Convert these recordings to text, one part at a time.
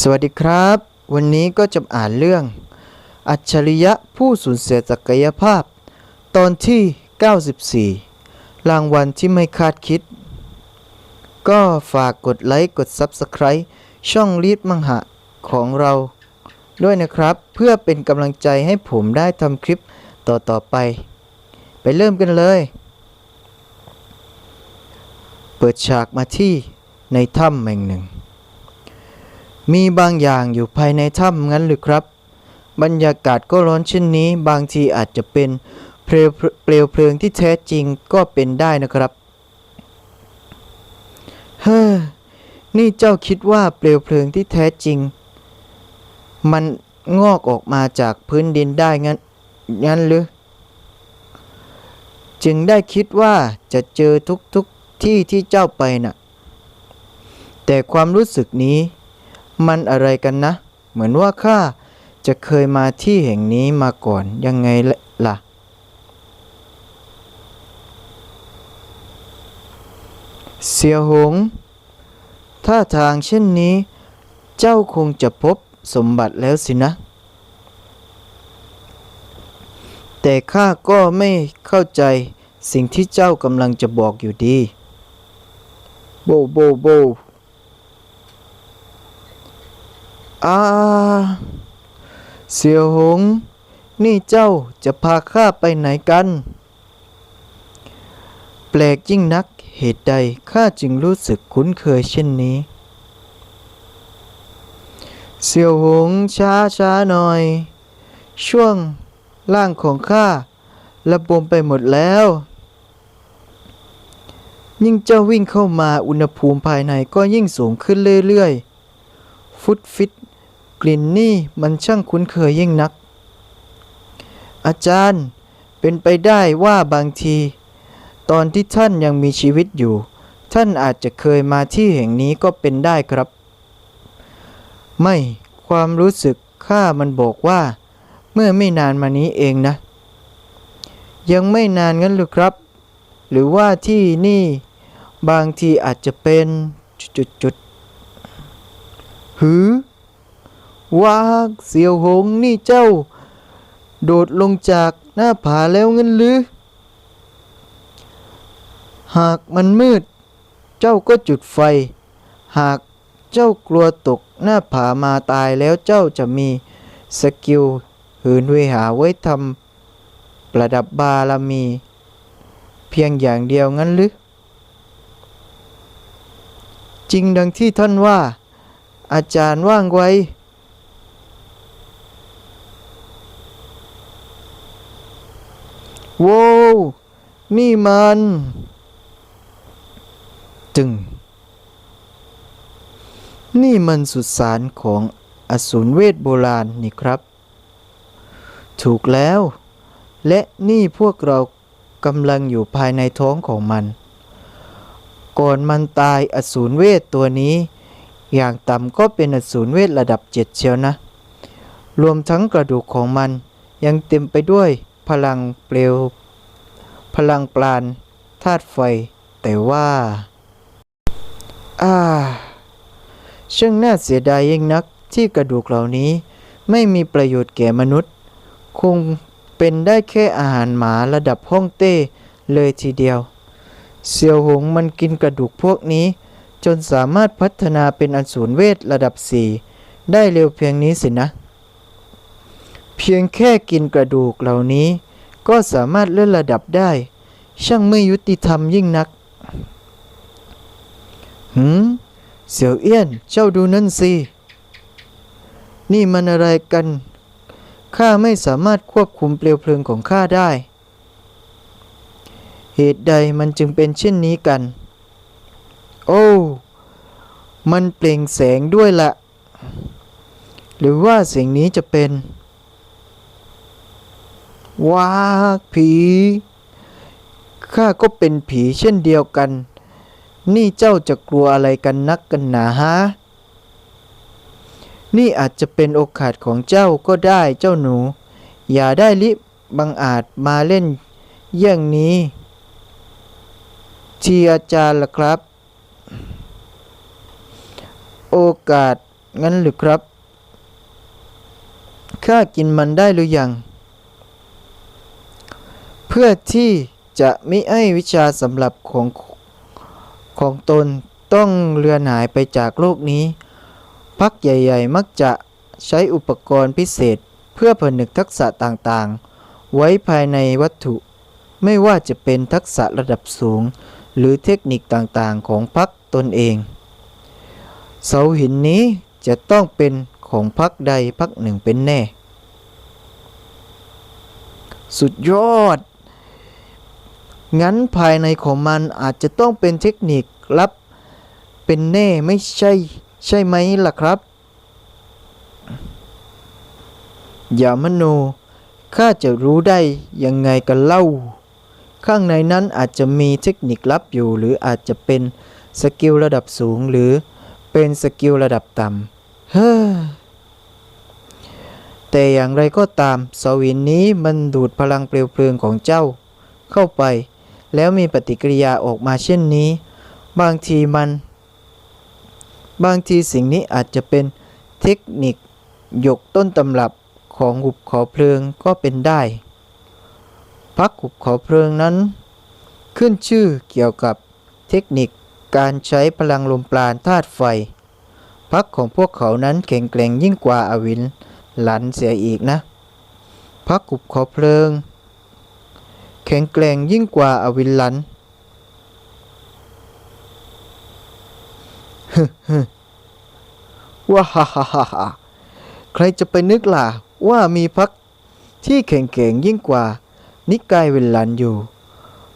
สวัสดีครับ วันนี้ก็จะอ่านเรื่อง อัจฉริยะผู้สูญเสียศักยภาพ ตอนที่ 94 รางวัลที่ไม่คาดคิด ก็ฝากกดไลค์กด Subscribe ช่องลีดมังหะของเรา ด้วยนะครับ เพื่อเป็นกำลังใจให้ผมได้ทำคลิปต่อ ๆ ไป ไปเริ่มกันเลย เปิดฉากมาที่ในถ้ำแห่งหนึ่ง มีบางอย่างอยู่ภายในถ้ำงั้นหรือครับ บรรยากาศก็ร้อนเช่นนี้ บางทีอาจจะเป็นเปลวเปลวเพลิงที่แท้จริงก็เป็นได้นะครับ เฮ้อ นี่เจ้าคิดว่าเปลวเพลิงที่แท้จริง มันงอกออกมาจากพื้นดินได้งั้นงั้นหรือจึงได้คิดว่าจะเจอทุกๆที่ที่เจ้าไปน่ะ แต่ความรู้สึกนี้ มันอะไรกันนะ เหมือนว่าข้าจะเคยมาที่แห่งนี้มาก่อนยังไงล่ะ เสียหง ถ้าทางเช่นนี้ เจ้าคงจะพบสมบัติแล้วสินะ แต่ข้าก็ไม่เข้าใจสิ่งที่เจ้ากำลังจะบอกอยู่ดี โบโบโบ อาเสี่ยวหง นี่เจ้าจะพาข้าไปไหนกัน แปลกยิ่งนักเหตุใดข้าจึงรู้สึกคุ้นเคยเช่นนี้ เสี่ยวหงช้าช้าหน่อย ช่วงล่างของข้าระบมไปหมดแล้ว ยิ่งเจ้าวิ่งเข้ามาอุณหภูมิภายในก็ยิ่งสูงขึ้นเรื่อยๆ ฟุตฟิต กลิ่นนี่มันช่างคุ้นเคยยิ่งนัก อาจารย์เป็นไปได้ว่าบางที ตอนที่ท่านยังมีชีวิตอยู่ ท่านอาจจะเคยมาที่แห่งนี้ก็เป็นได้ครับ ไม่ความรู้สึกข้ามันบอกว่า เมื่อไม่นานมานี้เองนะ ยังไม่นานงั้นหรือครับ หรือว่าที่นี่บางทีอาจจะเป็นจุดๆหือ ว้าเสียวหงนี่เจ้า โดดลงจากหน้าผาแล้วงั้นหรือ หากมันมืด เจ้าก็จุดไฟ หากเจ้ากลัวตกหน้าผามาตายแล้วเจ้าจะมีสกิลหืนเวหาไว้ทำประดับบารมี เพียงอย่างเดียวงั้นหรือ จริงดังที่ท่านว่า อาจารย์ว่างไว้ โว้วนี่มัน จึง นี่มันสุสานของอสูรเวทโบราณนี่ครับ ถูกแล้ว และนี่พวกเรากำลังอยู่ภายในท้องของมัน ก่อนมันตายอสูรเวทตัวนี้ อย่างต่ำก็เป็นอสูรเวทระดับเจ็ดเชียวนะ รวมทั้งกระดูกของมันยังเต็มไปด้วย พลังเปลว พลังปราณธาตุไฟ แต่ว่า อ่า ช่างน่าเสียดายยิ่งนักที่กระดูกเหล่านี้ไม่มีประโยชน์แก่มนุษย์ คงเป็นได้แค่อาหารหมาระดับห้องเต้เลยทีเดียว เสี่ยวหงมันกินกระดูกพวกนี้ จนสามารถพัฒนาเป็นอสูรเวทระดับสี่ได้เร็วเพียงนี้สินะ เพียงแค่กินกระดูกเหล่านี้ ก็สามารถเลื่อนระดับได้ ช่างไม่ยุติธรรมยิ่งนัก หืม เสี่ยวเอี้ยน เจ้าดูนั่นสิ นี่มันอะไรกัน ข้าไม่สามารถควบคุมเปลวเพลิงของข้าได้ เหตุใดมันจึงเป็นเช่นนี้กัน โอ้ มันเปล่งแสงด้วยละ หรือว่าสิ่งนี้จะเป็น ว้าผีข้าก็เป็นผีเช่นเดียวกัน นี่เจ้าจะกลัวอะไรกันนักกันหนาฮะ นี่อาจจะเป็นโอกาสของเจ้าก็ได้เจ้าหนู อย่าได้ลิบังอาจมาเล่นเยี่ยงนี้ที่อาจารย์ล่ะครับ โอกาสงั้นหรือครับ ข้ากินมันได้หรือยัง พื่อที่จะมิให้วิชาสำหรับของของตนต้องเลือนหายไปจากโลกนี้ พักใหญ่ๆ มักจะใช้อุปกรณ์พิเศษเพื่อผนึกทักษะต่างๆ ไว้ภายในวัตถุ ไม่ว่าจะเป็นทักษะระดับสูง หรือเทคนิคต่างๆ ของพักตนเอง เสาหินนี้จะต้องเป็นของพักใดพักหนึ่งเป็นแน่ สุดยอด งั้นภายในของมันอาจจะต้องเป็นเทคนิคลับเป็นแน่ไม่ใช่ใช่ไหมล่ะครับ อย่ามโน ข้าจะรู้ได้ยังไงกันเล่า ข้างในนั้นอาจจะมีเทคนิคลับอยู่ หรืออาจจะเป็นสกิลระดับสูงหรือเป็นสกิลระดับต่ำเฮ้อแต่อย่างไรก็ตามสวินนี้มันดูดพลังเปลวเพลิงของเจ้า เข้าไป แล้วมีปฏิกิริยาออกมาเช่นนี้ บางทีมัน บางทีสิ่งนี้อาจจะเป็นเทคนิคหยกต้นตำรับของหุบขาเพลิงก็เป็นได้ พักหุบขาเพลิงนั้น ขึ้นชื่อเกี่ยวกับเทคนิคการใช้พลังลมปราณธาตุไฟ พักของพวกเขานั้นแข็งแกร่งยิ่งกว่าอวินหลันเสียอีกนะ พักหุบขาเพลิง แข็งแกร่งยิ่งกว่าอวินลันว้าฮ่าฮ่าฮ่าฮ่าใครจะไปนึกล่ะว่ามีพักที่แข็งแกร่งยิ่งกว่า นิกายเวลลันอยู่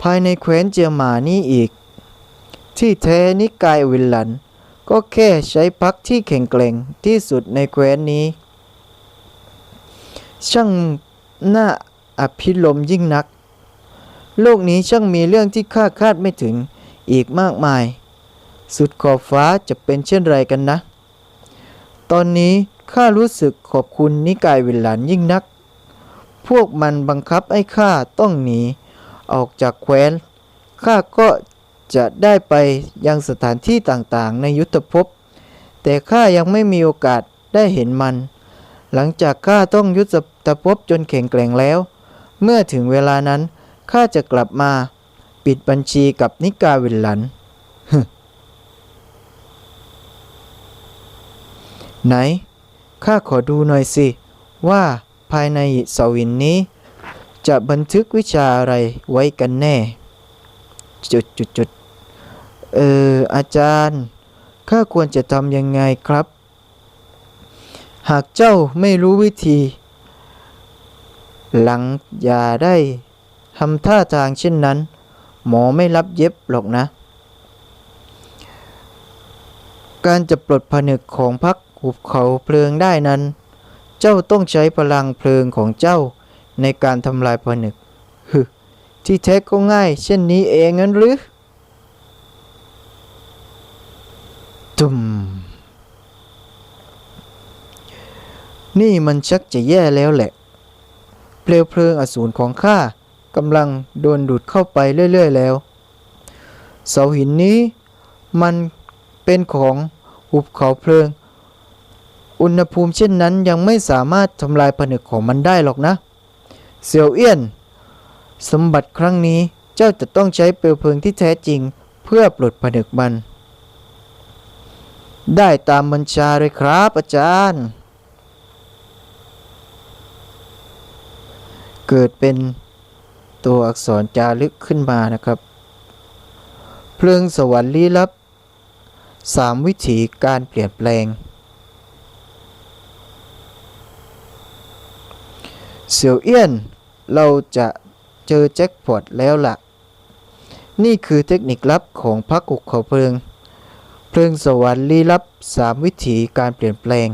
ภายในแคว้นเจียหมานี่อีก ที่แท้นิกายเวลลัน ก็แค่ใช้พักที่แข็งแกร่งที่สุดในแคว้นนี้ ช่างน่าอภิลมยิ่งนัก โลกนี้ช่างมีเรื่องที่ข้าคาดไม่ถึงอีกมากมาย สุดขอบฟ้าจะเป็นเช่นไรกันนะ ตอนนี้ข้ารู้สึกขอบคุณนิกายวิลลันยิ่งนัก พวกมันบังคับให้ข้าต้องหนี ออกจากแคว้น ข้าก็จะได้ไปยังสถานที่ต่างๆ ในยุทธภพ แต่ข้ายังไม่มีโอกาสได้เห็นมัน หลังจากข้าต้องยุทธภพจนแข็งแกร่งแล้ว เมื่อถึงเวลานั้น ข้าจะกลับมา ปิดบัญชีกับนิกาวิลลัน ไหน ข้าขอดูหน่อยสิ ว่าภายในเสาหินนี้ จะบันทึกวิชาอะไรไว้กันแน่ จุดจุดจุดเออ อาจารย์ ข้าควรจะทำยังไงครับ หากเจ้าไม่รู้วิธี หลังอย่าได้ ทำท่าทางเช่นนั้น หมอไม่รับเย็บหรอกนะ การจะปลดผนึกของพักหุบเขาเพลิงได้นั้น เจ้าต้องใช้พลังเพลิงของเจ้าในการทำลายผนึกฮึที่แท้ก็ง่าย เช่นนี้เองงั้นหรือตุมนี่มันชักจะแย่แล้วแหละ เปลวเพลิงอสูรของข้า กำลังโดนดูดเข้าไปเรื่อย ๆ แล้ว เสาหินนี้มันเป็นของหุบเขาเพลิง อุณหภูมิเช่นนั้นยังไม่สามารถทำลายผนึกของมันได้หรอกนะ เสี่ยวเอี้ยน สมบัติครั้งนี้เจ้าจะต้องใช้เปลวเพลิงที่แท้จริงเพื่อปลดผนึกมัน ได้ตามบัญชาเลยครับอาจารย์ เกิดเป็น ตัวอักษรจารึกขึ้นมานะครับ เพลิงสวรรค์ลี้ลับสามวิถีการเปลี่ยนแปลงเสี่ยวเอี้ยน เราจะเจอแจ็คพอตแล้วล่ะ นี่คือเทคนิคลับของพักกุกขาเพลิง เพลิงสวรรค์ลี้ลับสามวิถีการเปลี่ยนแปลง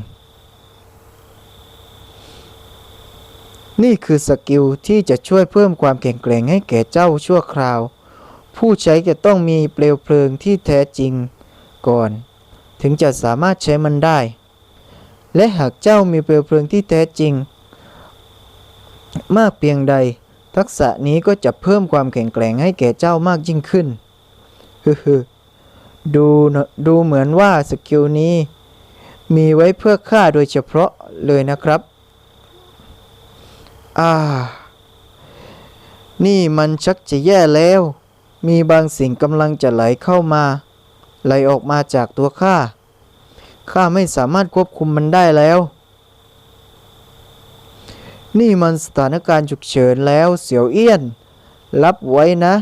นี่คือสกิลที่จะช่วยเพิ่มความแข็งแกร่งให้แก่เจ้าชั่วคราว ผู้ใช้จะต้องมีเปลวเพลิงที่แท้จริงก่อน ถึงจะสามารถใช้มันได้ และหากเจ้ามีเปลวเพลิงที่แท้จริง มากเพียงใด ทักษะนี้ก็จะเพิ่มความแข็งแกร่งให้แก่เจ้ามากยิ่งขึ้นฮึฮึดูดูเหมือนว่าสกิลนี้มีไว้เพื่อข้าโดยเฉพาะเลยนะครับ อ่า นี่มันชักจะแย่แล้ว มีบางสิ่งกำลังจะไหลเข้ามา ไหลออกมาจากตัวข้า ข้าไม่สามารถควบคุมมันได้แล้ว นี่มันสถานการณ์ฉุกเฉินแล้วเสียวเอี้ยน รับไว้นะ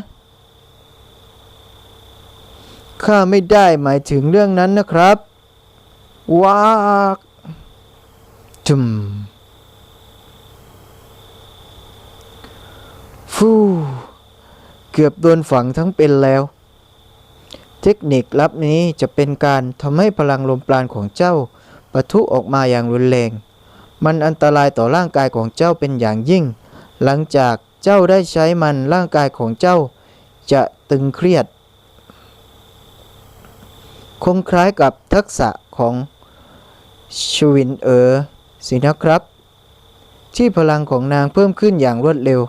ข้าไม่ได้หมายถึงเรื่องนั้นนะครับว้ากจุม ฟูเกือบโดนฝังทั้งเป็นแล้ว เทคนิคลับนี้จะเป็นการทำให้พลังลมปราณของเจ้าปะทุออกมาอย่างรุนแรง มันอันตรายต่อร่างกายของเจ้าเป็นอย่างยิ่ง หลังจากเจ้าได้ใช้มันร่างกายของเจ้า จะตึงเครียด คงคล้ายกับทักษะของชวินเออสินะครับ ที่พลังของนางเพิ่มขึ้นอย่างรวดเร็ว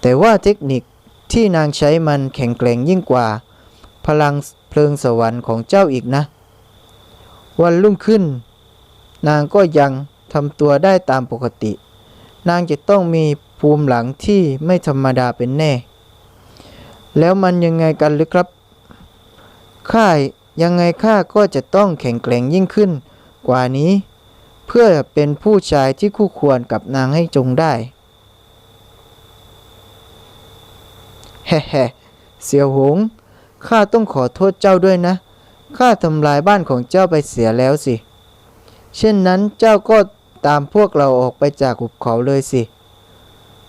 แต่ว่าเทคนิคที่นางใช้มันแข็งแกร่งยิ่งกว่า พลังเพลิงสวรรค์ของเจ้าอีกนะ วันรุ่งขึ้น นางก็ยังทำตัวได้ตามปกติ นางจะต้องมีภูมิหลังที่ไม่ธรรมดาเป็นแน่ แล้วมันยังไงกันหรือครับ ข้ายังไงข้าก็จะต้องแข็งแกร่งยิ่งขึ้นกว่านี้ เพื่อเป็นผู้ชายที่คู่ควรกับนางให้จงได้ แฮ่แฮ่เสี่ยวหง ข้าต้องขอโทษเจ้าด้วยนะ ข้าทำลายบ้านของเจ้าไปเสียแล้วสิ เช่นนั้นเจ้าก็ตามพวกเราออกไปจากหุบเขาเลยสิ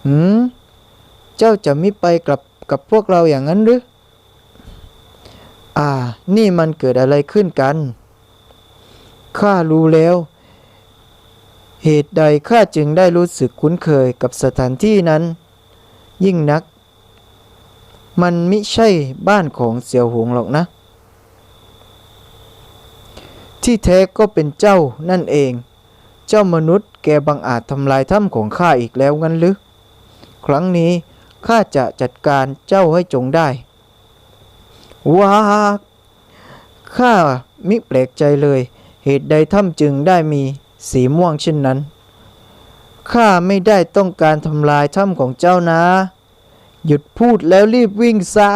หืม เจ้าจะไม่ไปกลับกับพวกเราอย่างนั้นหรือ อ่า นี่มันเกิดอะไรขึ้นกัน ข้ารู้แล้ว เหตุใดข้าจึงได้รู้สึกคุ้นเคยกับสถานที่นั้น ยิ่งนัก มันมิใช่บ้านของเสี่ยวหงหรอกนะ ที่แท้ก็เป็นเจ้านั่นเอง เจ้ามนุษย์แกบังอาจทำลายถ้ำของข้าอีกแล้วงั้นหรือครั้งนี้ข้าจะจัดการเจ้าให้จงได้ ว้าข้ามิแปลกใจเลย เหตุใดถ้ำจึงได้มีสีม่วงเช่นนั้น ข้าไม่ได้ต้องการทำลายถ้ำของเจ้านะ หยุดพูดแล้วรีบวิ่งซะ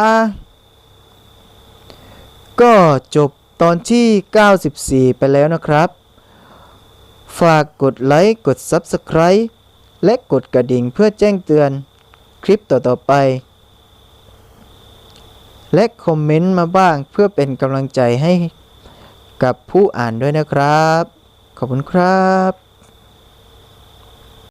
ก็จบตอนที่ 94 ไปแล้วนะครับ ฝากกดไลค์ กด Subscribe และกดกระดิ่งเพื่อแจ้งเตือนคลิปต่อ ๆ ไป และคอมเมนต์มาบ้างเพื่อเป็นกำลังใจให้กับผู้อ่านด้วยนะครับ ขอบคุณครับ